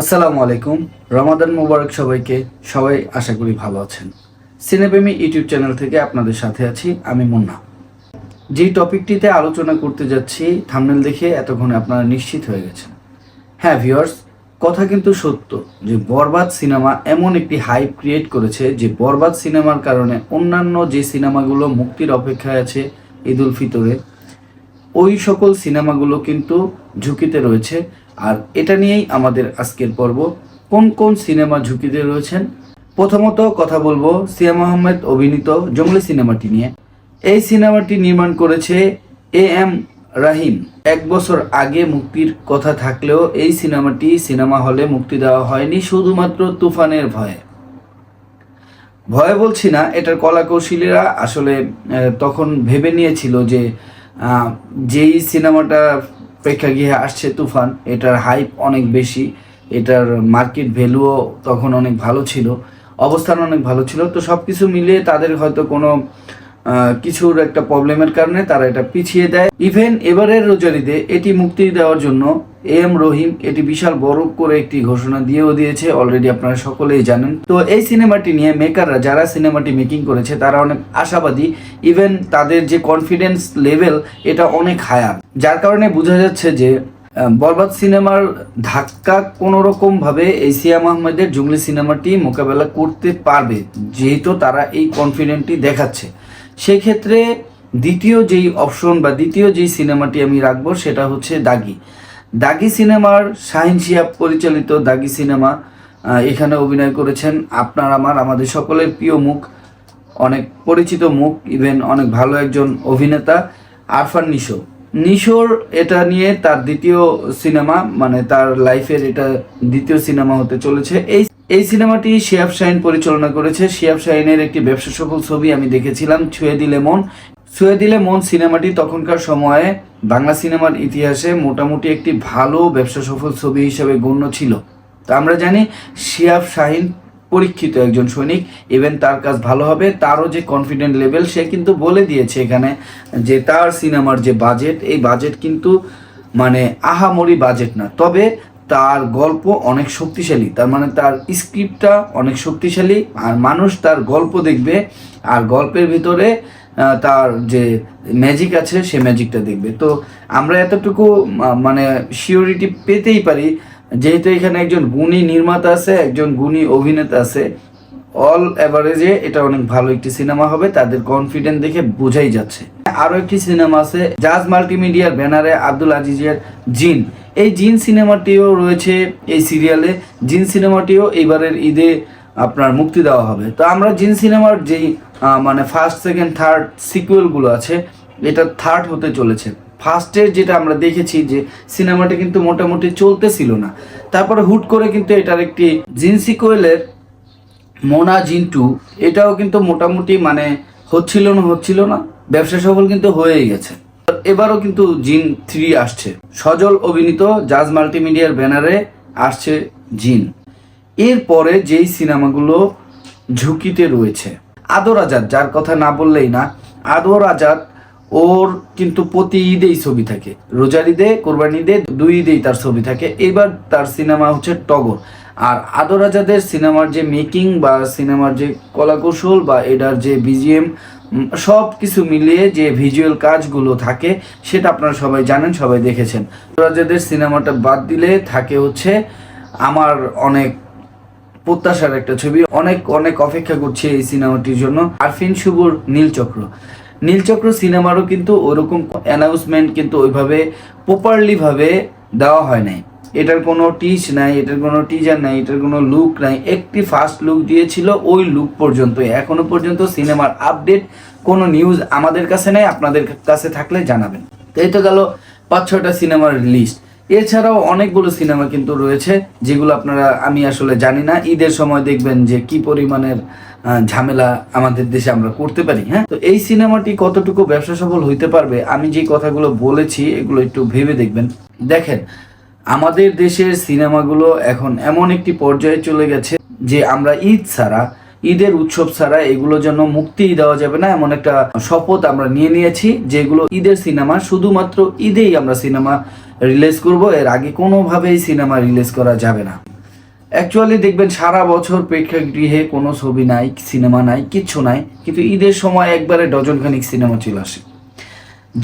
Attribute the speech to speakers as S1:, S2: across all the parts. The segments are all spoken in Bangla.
S1: আসসালামু আলাইকুম। রমাদান মোবারক সবাইকে। সবাই আশা করি ভালো আছেন। সিনেপ্রেমী ইউটিউব চ্যানেল থেকে আপনাদের সাথে আছি আমি মুন্না। যেই টপিকটিতে আলোচনা করতে যাচ্ছি, থামনেল দেখে এতক্ষণে আপনারা নিশ্চিত হয়ে গেছেন। হ্যাঁ ভিউয়ার্স, কথা কিন্তু সত্য যে বরবাদ সিনেমা এমন একটি হাইপ ক্রিয়েট করেছে যে বরবাদ সিনেমার কারণে অন্যান্য যে সিনেমাগুলো মুক্তির অপেক্ষায় আছে ঈদ উল ফিতরে, ওই সকল সিনেমাগুলো কিন্তু ঝুঁকিতে রয়েছে। আর এটা নিয়েই আমাদের আজকের পর্ব। কোন কোন সিনেমা ঝুঁকিতে রয়েছেন? প্রথমত কথা বলব সিয়াম আহমেদ অভিনীত জঙ্গলি সিনেমাটি নিয়ে। এই সিনেমাটি নির্মাণ করেছে এ এম রাহিম। এক বছর আগে মুক্তির কথা থাকলেও এই সিনেমাটি সিনেমা হলে মুক্তি দেওয়া হয়নি শুধুমাত্র তুফানের ভয়ে। ভয় বলছি না, এটার কলা কৌশলীরা আসলে তখন ভেবে নিয়েছিল যে যেই সিনেমাটা প্রেক্ষাগৃহে আসছে তুফান। এটার হাইপ অনেক বেশি। এটার মার্কেট ভ্যালুও তখন অনেক ভালো ছিল। অবস্থান অনেক ভালো ছিল। তো সব কিছু মিলিয়ে তাদের হয়তো কোনো কিছুর একটা প্রবলেমের কারণে তারা এটা পিছিয়ে দেয়। ইভেন এবারের রোজারিতে এটি মুক্তি দেওয়ার জন্য এম রহিম, এটি বিশাল বড় করে একটি ঘোষণা দিয়েও দিয়েছে অলরেডি আপনারা সকলেই জানেন। তো এই সিনেমাটি নিয়ে মেকাররা যারা সিনেমাটি মেকিং করেছে, তারা অনেক আশাবাদী। ইভেন তাদের যে কনফিডেন্স লেভেল এটা অনেক হায়ার যার কারণে বোঝা যাচ্ছে যে বরবাদ সিনেমার ধাক্কা কোনো রকম ভাবে এই সিয়াম সিনেমাটি মোকাবেলা করতে পারবে, যেহেতু তারা এই কনফিডেন্টটি দেখাচ্ছে। সেই ক্ষেত্রে দ্বিতীয় যেই অপশন বা দ্বিতীয় যেই সিনেমাটি আমি রাখব, সেটা হচ্ছে দাগি। দাগি সিনেমার শাহিন শিয়াব পরিচালিত দাগি সিনেমা এখানে অভিনয় করেছেন আপনার আমার, আমাদের সকলের প্রিয় মুখ, অনেক পরিচিত মুখ ইভেন অনেক ভালো একজন অভিনেতা, আরফান নিশো। নিশোর এটা নিয়ে তার দ্বিতীয় সিনেমা মানে তার লাইফের এটা দ্বিতীয় সিনেমা হতে চলেছে। এই এই সিনেমাটি শিয়াব শাহিন পরিচালনা করেছে। শিয়াব শাহিনের একটি ব্যবসা সফল ছবি আমি দেখেছিলাম, ছুঁয়ে দিলে মন। ছুঁয়ে দিলে মন সিনেমাটি তখনকার সময়ে বাংলা সিনেমার ইতিহাসে মোটামুটি একটি ভালো ব্যবসা সফল ছবি হিসেবে গণ্য ছিল। তা আমরা জানি শিয়াব শাহিন পরীক্ষিত একজন সৈনিক ইভেন তার কাজ ভালো হবে, তারও যে কনফিডেন্ট লেভেল সে কিন্তু বলে দিয়েছে এখানে যে তার সিনেমার যে বাজেট এই বাজেট কিন্তু মানে আহামরি বাজেট না। তবে তার গল্প অনেক শক্তিশালী। তার মানে তার স্ক্রিপ্টটা অনেক শক্তিশালী আর মানুষ তার গল্প দেখবে আর গল্পের ভিতরে তার যে ম্যাজিক আছে সে ম্যাজিকটা দেখবে। তো আমরা এতটুকু মানে শিওরিটি পেতেই পারি। যেহেতু এখানে একজন গুণী নির্মাতা আছে, একজন গুণী অভিনেতা আছে অল অ্যাভারেজে এটা অনেক ভালো একটি সিনেমা হবে। তাদের কনফিডেন্ট দেখে বোঝাই যাচ্ছে। আরও একটি সিনেমা আছে, জাজ মাল্টিমিডিয়ার ব্যানারে আব্দুল আজিজের জিন। এই জিন সিনেমাটিও রয়েছে এই সিরিয়ালে। জিন সিনেমাটিও এইবারের ঈদে আপনার মুক্তি দেওয়া হবে। তো আমরা জিন সিনেমার যেই মানে ফার্স্ট সেকেন্ড থার্ড সিকুয়েলগুলো আছে, এটা থার্ড হতে চলেছে। ফার্স্টের যেটা আমরা দেখেছি যে সিনেমাটা কিন্তু মোটামুটি চলতেছিল না। তারপরে হুট করে কিন্তু এটার একটি জিন সিকুয়েলের মোনা জিন টু এটাও কিন্তু মোটামুটি মানে হচ্ছিল না হচ্ছিল না। ব্যবসা সফল কিন্তু হয়েই গেছে। এবারও কিন্তু জিন থ্রি আসছে। সজল অভিনীত জাজ মাল্টিমিডিয়ার ব্যানারে আসছে জিন। এরপরে যেই সিনেমাগুলো ঝুঁকিতে রয়েছে আদর আজাদ যার কথা না বললেই না আদর আজাদ ওর কিন্তু প্রতি ঈদেই ছবি থাকে। রোজার ঈদে কোরবানি ঈদে দুই ঈদেই তার ছবি থাকে। এবার তার সিনেমা হচ্ছে টগর। আর আদর আজাদের সিনেমার যে মেকিং বা সিনেমার যে কলাকৌশল বা এটার যে বিজিএম সব কিছু মিলিয়ে যে ভিজুয়াল কাজগুলো থাকে, সেটা আপনারা সবাই জানেন, সবাই দেখেছেন। আদর সিনেমাটা বাদ দিলে থাকে হচ্ছে আমার অনেক প্রত্যাশার একটা ছবি। অনেক অনেক অপেক্ষা করছি এই সিনেমাটির জন্য। আরফিন শুভর নীলচক্র। নীলচক্র সিনেমারও কিন্তু ওরকম অ্যানাউন্সমেন্ট কিন্তু ওইভাবে প্রপারলি ভাবে দেওয়া হয় নাই। এটার কোনো টিচ নাই, এটার কোনো টিজার নাই, এটার কোনো লুক নাই। একটি ফার্স্ট লুক দিয়েছিল ওই লুক পর্যন্ত এখনও পর্যন্ত সিনেমার আপডেট কোনো নিউজ আমাদের কাছে নেই, আপনাদের কাছে থাকলে জানাবেন। তো এই তো গেল পাঁচ, ছয়টা সিনেমার লিস্ট এছাড়াও অনেকগুলো সিনেমা কিন্তু রয়েছে, যেগুলো আপনারা, আমি আসলে জানি না। ঈদের সময় দেখবেন যে কি পরিমাণের ঝামেলা আমাদের দেশে আমরা করতে পারি হ্যাঁ? তো এই সিনেমাটি কতটুকু ব্যবসা সফল হইতে পারবে, আমি যে কথাগুলো বলেছি, এগুলো একটু ভেবে দেখবেন। দেখেন আমাদের দেশের সিনেমাগুলো এখন এমন একটি পর্যায়ে চলে গেছে যে আমরা ঈদ ছাড়া, ঈদের উৎসব ছাড়া এগুলো যেন মুক্তিই দেওয়া যাবে না এমন একটা শপথ আমরা নিয়ে নিয়েছি, যেগুলো ঈদের সিনেমা, শুধুমাত্র ঈদেই আমরা সিনেমা রিলিজ করব, এর আগে কোনোভাবেই সিনেমা রিলিজ করা যাবে না। অ্যাকচুয়ালি দেখবেন সারা বছর প্রেক্ষাগৃহে কোনো ছবি নাই, সিনেমা নাই কিচ্ছু নাই, কিন্তু ঈদের সময় একবারে ডজনখানিক সিনেমা চলে আসে।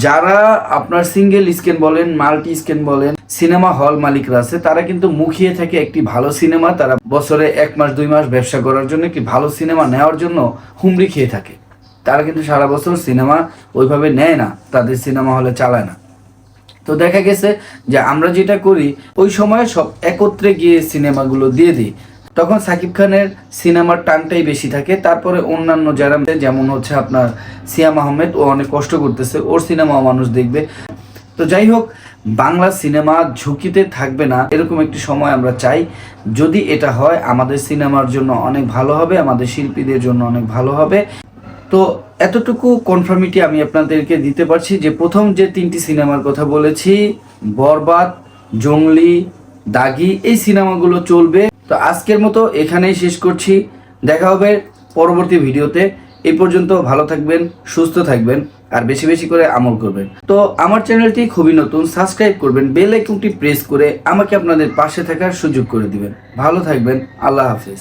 S1: যারা আপনার সিঙ্গেল স্ক্রিন বলেন, মাল্টি স্ক্রিন বলেন, সিনেমা হল মালিকরা আছে, তারা কিন্তু মুখিয়ে থাকে একটি ভালো সিনেমা। তারা বছরে এক মাস, দুই মাস ব্যবসা করার জন্য একটি ভালো সিনেমা নেওয়ার জন্য হুমড়ি খেয়ে থাকে। তারা কিন্তু সারা বছর সিনেমা ওইভাবে নেয় না, তাদের সিনেমা হলে চালায় না। তো দেখা গেছে যে আমরা যেটা করি, ওই সময় সব একত্রে গিয়ে সিনেমাগুলো দিয়ে দিই। তখন সাকিব খানের সিনেমার টানটাই বেশি থাকে। তারপরে অন্যান্য যারা যেমন হচ্ছে আপনার সিয়াম আহমেদ, ও অনেক কষ্ট করতেছে, ওর সিনেমাও মানুষ দেখবে। তো যাই হোক, বাংলা সিনেমা ঝুঁকিতে থাকবে না, এরকম একটি সময় আমরা চাই। যদি এটা হয়, আমাদের সিনেমার জন্য অনেক ভালো হবে, আমাদের শিল্পীদের জন্য অনেক ভালো হবে। তো এতটুকু কনফার্মিটি আমি আপনাদেরকে দিতে পারছি যে, প্রথম যে তিনটি সিনেমার কথা বলেছি, বরবাদ, জঙ্গলি, দাগি, এই সিনেমাগুলো চলবে। তো আজকের মতো এখানেই শেষ করছি। দেখা হবে পরবর্তী ভিডিওতে। এই পর্যন্ত ভালো থাকবেন, সুস্থ থাকবেন, আর বেশি বেশি করে আমল করবেন। তো আমার চ্যানেলটি খুবই নতুন, সাবস্ক্রাইব করবেন, বেল আইকনটি প্রেস করে আমাকে আপনাদের পাশে থাকার সুযোগ করে দিবেন। ভালো থাকবেন, আল্লাহ হাফিজ।